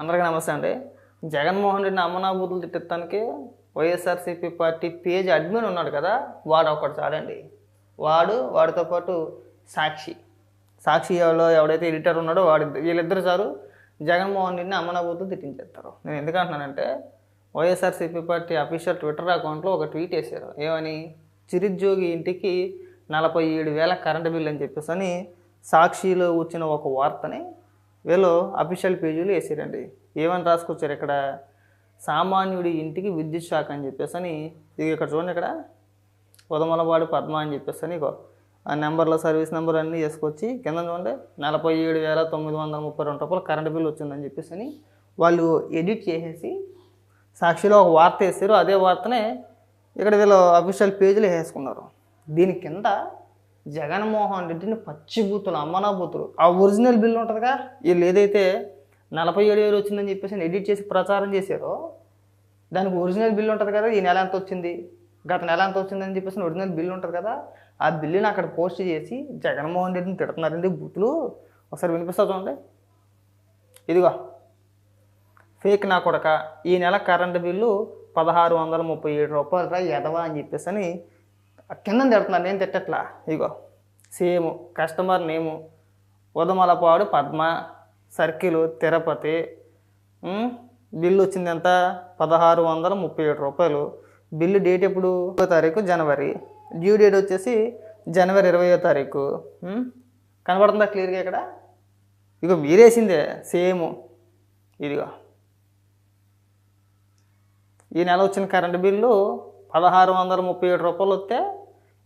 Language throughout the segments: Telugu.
అందరికీ నమస్తే అండి. జగన్మోహన్ రెడ్డిని అమ్మనాబూతులు తిట్టడానికి వైఎస్ఆర్సీపీ పార్టీ పేజ్ అడ్మిన్ ఉన్నాడు కదా వాడు ఒకటి చాలండి. వాడు వాడితో పాటు సాక్షి. సాక్షిలో ఎవడైతే ఎడిటర్ ఉన్నాడో వాడి వీళ్ళిద్దరు చాలు జగన్మోహన్ రెడ్డిని అమ్మనాబూతులు తిట్టించేస్తారు నేను ఎందుకంటున్నానంటే వైఎస్ఆర్సీపీ పార్టీ అఫీషియల్ ట్విట్టర్ అకౌంట్లో ఒక ట్వీట్ వేశారు. ఏమని? చిరుద్యోగి ఇంటికి నలభై ఏడు వేల కరెంటు బిల్లు అని చెప్పేసి అని సాక్షిలో వచ్చిన ఒక వార్తని వీళ్ళు అఫీషియల్ పేజీలు వేసారండి. ఏమని రాసుకొచ్చారు ఇక్కడ? సామాన్యుడి ఇంటికి విద్యుత్ శాఖ అని చెప్పేసి అని ఇది ఇక్కడ చూడండి ఇక్కడ. ఉదమలవాడు పద్మ అని చెప్పేసి అని ఆ నెంబర్లో సర్వీస్ నెంబర్ అన్నీ వేసుకొచ్చి కింద చూడండి నలభై ఏడు వేల తొమ్మిది వందల ముప్పై రెండు రూపాయలు కరెంటు బిల్లు వచ్చిందని చెప్పేసి అని వాళ్ళు ఎడిట్ చేసేసి సాక్షిలో ఒక వార్త వేసారు. అదే వార్తనే ఇక్కడ వీళ్ళు అఫీషియల్ పేజీలు వేసుకున్నారు దీని కింద జగన్మోహన్ రెడ్డిని పచ్చిబూతులు అమ్మనాబూతులు ఆ ఒరిజినల్ బిల్ ఉంటుందిగా? వీళ్ళు ఏదైతే నలభై ఏడు వేలు వచ్చిందని చెప్పేసి ఎడిట్ చేసి ప్రచారం చేశారో దానికి ఒరిజినల్ బిల్ ఉంటుంది కదా ఈ నెల ఎంత వచ్చింది? గత నెల ఎంత వచ్చిందని చెప్పేసి ఒరిజినల్ బిల్ ఉంటుంది కదా ఆ బిల్లుని అక్కడ పోస్ట్ చేసి జగన్మోహన్ రెడ్డిని తిడుతున్నారండి బూతులు. ఒకసారి వినిపిస్తా చూడండి. ఇదిగో ఫేక్ నా కొడక ఈ నెల కరెంటు బిల్లు పదహారు వందల ముప్పై ఏడు రూపాయలు రా ఎదవా అని చెప్పేసి అని కింద తిడుతున్నారు నేను తిట్టట్లా. ఇగో సేమ్ కస్టమర్ నేము ఉదమలపాడు పద్మ సర్కిల్ తిరుపతి బిల్లు వచ్చింది ఎంత? పదహారు వందల ముప్పై ఏడు రూపాయలు. బిల్లు డేట్ ఎప్పుడు? ఇరవై తారీఖు జనవరి. డ్యూ డేట్ వచ్చేసి జనవరి ఇరవయో తారీఖు. కనబడుతుందా క్లియర్గా ఇక్కడ? ఇగో మీరేసిందే సేమ్. ఇదిగో. ఈ నెల వచ్చిన కరెంటు బిల్లు పదహారు వందల ముప్పై ఏడు రూపాయలు వస్తే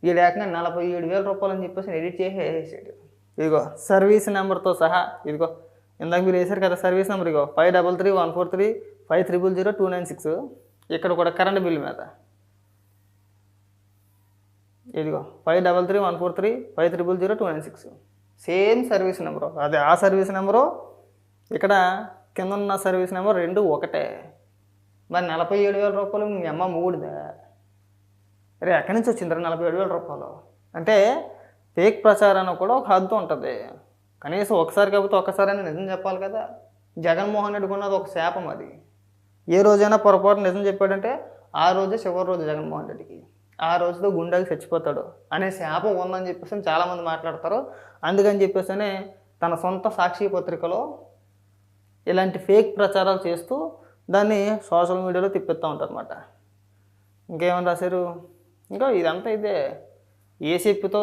ఈ ఏకంగా నలభై ఏడు వేల రూపాయలు అని చెప్పేసి ఎడిట్ చేసి వేసేసాడు ఇదిగో సర్వీస్ నెంబర్తో సహా ఇదిగో ఇందాక మీరు వేసారు కదా సర్వీస్ నెంబర్ ఇగో five double three one four three five triple zero two nine six ఇక్కడ కూడా కరెంట్ బిల్ మీద. ఇదిగో five double three one four three five triple zero two nine six same service number అదే ఆ సర్వీస్ నెంబరు ఇక్కడ కింద ఉన్న సర్వీస్ నెంబర్ రెండు ఒకటే. మరి నలభై ఏడు వేల రూపాయలు మీ అమ్మ మూడుదా? అరే ఎక్కడి నుంచి వచ్చిందిరా నలభై ఏడు వేల రూపాయలు అంటే ఫేక్ ప్రచారానికి కూడా ఒక హద్దు ఉంటుంది. కనీసం ఒకసారి కాకపోతే ఒక్కసారైనా నిజం చెప్పాలి కదా. జగన్మోహన్ రెడ్డికి ఉన్నది ఒక శాపం అది. ఏ రోజైనా పొరపాటు నిజం చెప్పాడంటే ఆ రోజే చివరి రోజు జగన్మోహన్ రెడ్డికి. ఆ రోజుతో గుండెకి చచ్చిపోతాడు అనే శాపం ఉందని చెప్పేసి చాలామంది మాట్లాడతారు. అందుకని చెప్పేసి తన సొంత సాక్షి పత్రికలో ఇలాంటి ఫేక్ ప్రచారాలు చేస్తూ దాన్ని సోషల్ మీడియాలో తిప్పిస్తూ ఉంటారు అనమాట ఇంకేమని రాశారు? ఇంకా ఇదంతా ఇదే. ఏ చెప్పుతో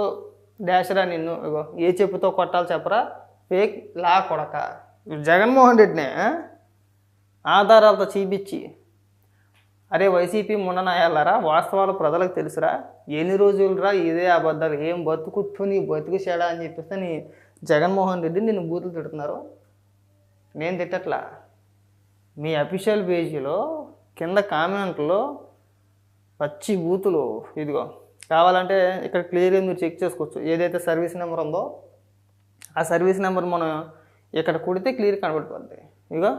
డాషరా నిన్ను? ఇగో ఏ చెప్పుతో కొట్టాలి చెప్పరా? ఫేక్ లా కొడక. జగన్మోహన్ రెడ్డినే ఆధారాలతో చూపించి. అరే వైసీపీ మున్ననాయాలరా వాస్తవాలు ప్రజలకు తెలుసురా? ఎన్ని రోజులురా ఇదే అబద్ధాలు? ఏం బతుకుతూ నీ బతుకు చెడా అని చెప్పేస్తే నీ జగన్మోహన్ రెడ్డి నిన్ను బూతులు తిడుతున్నారు. నేను తిట్టట్లా. మీ అఫీషియల్ పేజీలో కింద కామెంట్లో పచ్చి బూతులు. ఇదిగో కావాలంటే ఇక్కడ క్లియర్గా మీరు చెక్ చేసుకోవచ్చు. ఏదైతే సర్వీస్ నెంబర్ ఉందో ఆ సర్వీస్ నెంబర్ మనం ఇక్కడ కుడితే క్లియర్ కనబడిపోద్ది ఇదిగో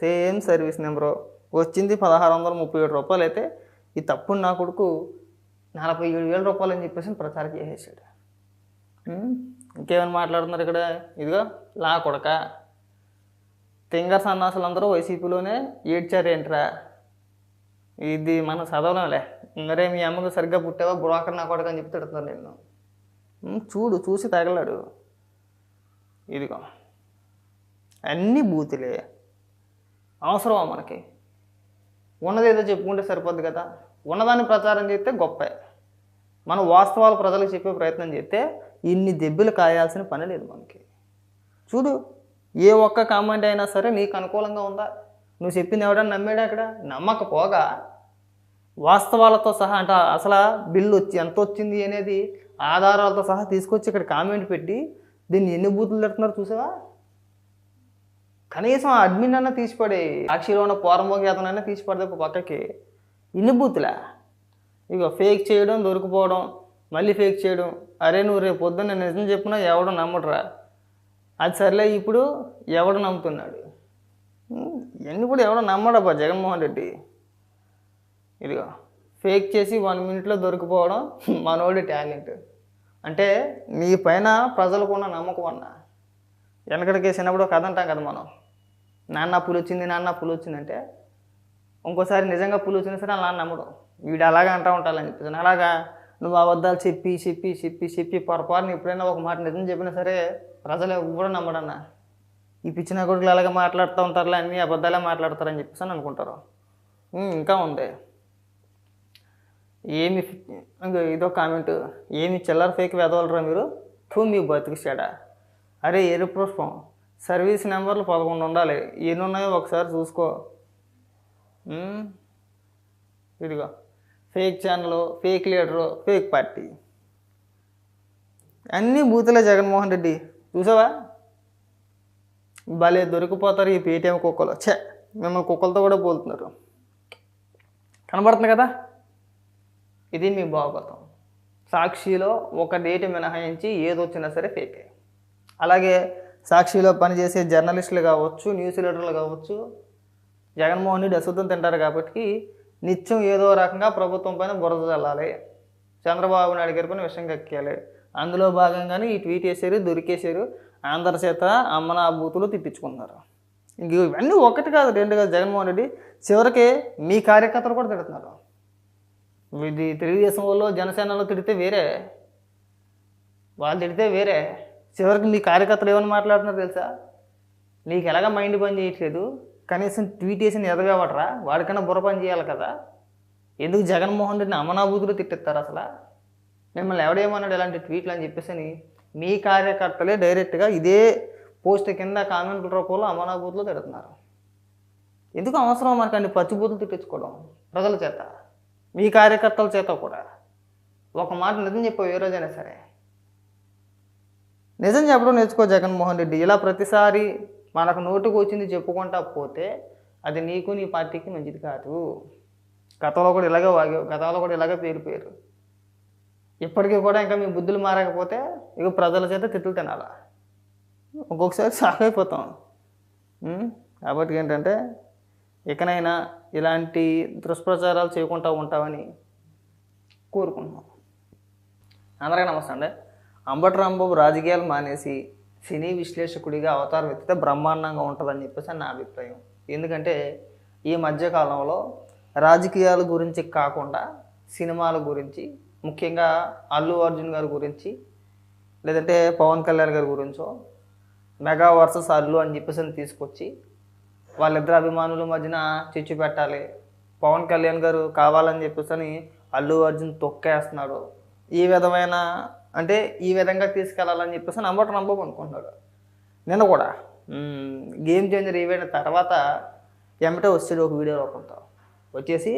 సేమ్ సర్వీస్ నెంబరు. వచ్చింది పదహారు వందల ముప్పై ఏడు రూపాయలు అయితే ఈ తప్పుడు నా కొడుకు నలభై ఏడు వేల రూపాయలు అని చెప్పేసి ప్రచారం చేసేసాడు. ఇంకేమైనా మాట్లాడుతున్నారు ఇక్కడ? ఇదిగో లా కొడక. తింగర్ సన్నాసులు అందరూ వైసీపీలోనే ఏడ్చారేంట్రా? ఇది మనం చదవడంలే మరే మీ అమ్మకు సరిగ్గా పుట్టావా బ్రోకర్ నా కొడక అని చెప్పి తిడుతున్నాను నేను చూడు చూసి తగలాడు. ఇదిగో. అన్నీ బూతులే. అవసరమా మనకి? ఉన్నదేదో చెప్పుకుంటే సరిపోద్ది కదా. ఉన్నదాన్ని ప్రచారం చేస్తే గొప్పే. మనం వాస్తవాలు ప్రజలకు చెప్పే ప్రయత్నం చేస్తే ఇన్ని దెబ్బలు కాయాల్సిన పని లేదు మనకి. చూడు ఏ ఒక్క కామెంట్ అయినా సరే నీకు అనుకూలంగా ఉందా? నువ్వు చెప్పింది ఎవడన్నా నమ్మాడు అక్కడ? నమ్మకపోగా. వాస్తవాలతో సహా అంటే అసలు బిల్లు వచ్చి ఎంత వచ్చింది అనేది ఆధారాలతో సహా తీసుకొచ్చి ఇక్కడ కామెంట్ పెట్టి దీన్ని ఎన్ని బూతులు తిడుతున్నారు చూసావా? కనీసం ఆ అడ్మిన్ అన్న తీసిపడే సాక్షిలో ఉన్న పోరంబోగి తీసిపడదే పక్కకి. ఇన్ని బూతులా? ఇక ఫేక్ చేయడం దొరికిపోవడం మళ్ళీ ఫేక్ చేయడం. అరే నువ్వు రేపు పొద్దున్న నిజం చెప్పినా ఎవడు నమ్మడురా? అది సర్లే ఇప్పుడు ఎవడు నమ్ముతున్నాడు? ఇవన్నీ కూడా ఎవడో నమ్మడబ్బా జగన్మోహన్ రెడ్డి. ఇదిగో ఫేక్ చేసి వన్ మినిట్లో దొరికిపోవడం మనోడి టాలెంట్. అంటే నీ పైన ప్రజలకు ఉన్న నమ్మకం అన్న. వెనకడికి చిన్నప్పుడు కథ అంటాం కదా మనం. నాన్న పులి వచ్చింది నాన్న పులి వచ్చిందంటే ఇంకోసారి నిజంగా పులి వచ్చినా సరే అలా నమ్మడం. వీడు అలాగా అంటూ ఉంటాలని చెప్పేసి. అలాగా నువ్వు అబద్ధాలు చెప్పి చెప్పి చెప్పి చెప్పి పొరపాటున ఎప్పుడైనా ఒక మాట నిజం చెప్పినా సరే ప్రజలు కూడా నమ్మడన్నా. ఈ పిచ్చిన కొడుకులు అలాగే మాట్లాడుతూ ఉంటారులే అన్ని అబద్ధాలే మాట్లాడతారని చెప్పేసి అని అనుకుంటారు. ఇంకా ఉంది. ఏమి ఇదో కామెంట్ ఏమి చిల్లర ఫేక్ వెదవలరా మీరు? టూ మీ బతికిస్తాడా అరే ఎరు పుష్పం. సర్వీస్ నెంబర్లు పదకొండు ఉండాలి. ఎన్ని ఉన్నాయో ఒకసారి చూసుకో. ఇదిగో. Fake channel fake leader fake party అన్నీ బూతులే జగన్మోహన్ రెడ్డి. చూసావా? భలే దొరికిపోతారు ఈ పేటీఎం కుక్కలు. ఛే మిమ్మల్ని కుక్కలతో కూడా పోలుతున్నారు. కనబడుతుంది కదా? ఇది మీ భాగవతం. సాక్షిలో ఒక డేట్ మినహాయించి ఏది వచ్చినా సరే ఫేకే అలాగే సాక్షిలో పనిచేసే జర్నలిస్టులు కావచ్చు న్యూస్ లీడర్లు కావచ్చు జగన్మోహన్ రెడ్డి అశుద్ధం తింటారు కాబట్టి నిత్యం ఏదో రకంగా ప్రభుత్వం పైన బురద చల్లాలి. చంద్రబాబు నాయుడు గారి పైన విషయం కక్కేయాలి. అందులో భాగంగానే ఈ ట్వీట్ వేసారు దొరికేశారు. ఆంధ్ర చేత అమ్మన బూతులు తిట్టించుకున్నారు. ఇంక ఇవన్నీ ఒకటి కాదు రెండు కాదు. జగన్మోహన్ రెడ్డి చివరికి మీ కార్యకర్తలు కూడా తిడుతున్నారు. ఇది తెలుగుదేశం వాళ్ళు జనసేనలో తిడితే వేరే వాళ్ళు తిడితే వేరే. చివరికి మీ కార్యకర్తలు ఏమని మాట్లాడుతున్నారు తెలుసా? నీకు ఎలాగ మైండ్ పని చేయట్లేదు? కనీసం ట్వీట్ చేసిన ఎదగవడరా వాడికన్నా బుర్ర పని చేయాలి కదా. ఎందుకు జగన్మోహన్ రెడ్డిని అమనాభూతులు తిట్టిస్తారు అసలు? మిమ్మల్ని ఎవడేమన్నాడు ఇలాంటి ట్వీట్లు అని చెప్పేసి అని మీ కార్యకర్తలే డైరెక్ట్గా ఇదే పోస్ట్ కింద కామెంట్ రూపంలో అమనాభూతులు తిడుతున్నారు. ఎందుకు అవసరం మనకు అన్ని పచ్చిబూతులు తిట్టించుకోవడం? ప్రజల చేత మీ కార్యకర్తల చేత కూడా. ఒక మాట నిజం చెప్పావు ఏ రోజైనా సరే. నిజం చెప్పడం నేర్చుకో జగన్మోహన్ రెడ్డి. ఇలా ప్రతిసారి మనకు నోటుకు వచ్చింది చెప్పుకుంటా పోతే అది నీకు నీ పార్టీకి మంచిది కాదు. గతంలో కూడా ఇలాగే వాగే గతంలో కూడా ఇలాగే పేరిపోయారు ఇప్పటికీ కూడా ఇంకా మీ బుద్ధులు మారకపోతే ఇక ప్రజల చేత తిట్లు తినాలా? ఒక్కొక్కసారి షాక్ అయిపోతాం కాబట్టి ఏంటంటే ఇకనైనా ఇలాంటి దుష్ప్రచారాలు చేయకుండా ఉంటామని కోరుకుంటున్నాం. అందరికీ నమస్తే అండి. అంబటి రాంబాబు రాజకీయాలు మానేసి సినీ విశ్లేషకుడిగా అవతారం ఎత్తితే బ్రహ్మాండంగా ఉంటుందని చెప్పేసి నా అభిప్రాయం. ఎందుకంటే ఈ మధ్యకాలంలో రాజకీయాల గురించి కాకుండా సినిమాల గురించి ముఖ్యంగా అల్లు అర్జున్ గారి గురించి లేదంటే పవన్ కళ్యాణ్ గారి గురించో మెగా వర్సెస్ అల్లు అని చెప్పేసి అని తీసుకొచ్చి వాళ్ళిద్దరు అభిమానుల మధ్యన చిచ్చు పెట్టాలి. పవన్ కళ్యాణ్ గారు కావాలని చెప్పేసి అని అల్లు అర్జున్ తొక్కేస్తున్నాడు. ఈ విధమైన అంటే ఈ విధంగా తీసుకెళ్ళాలని చెప్పేసి నమ్మటం నమ్మకం అనుకుంటున్నాడు. నిన్న కూడా గేమ్ చేంజర్ ఈవెంట్ తర్వాత ఎమ్మటే వచ్చాడు ఒక వీడియో రూపంతో వచ్చేసి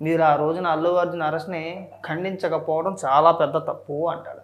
మీరు ఆ రోజున అల్లు అర్జున్ అరెస్ట్ని ఖండించకపోవడం చాలా పెద్ద తప్పు అంటాడు.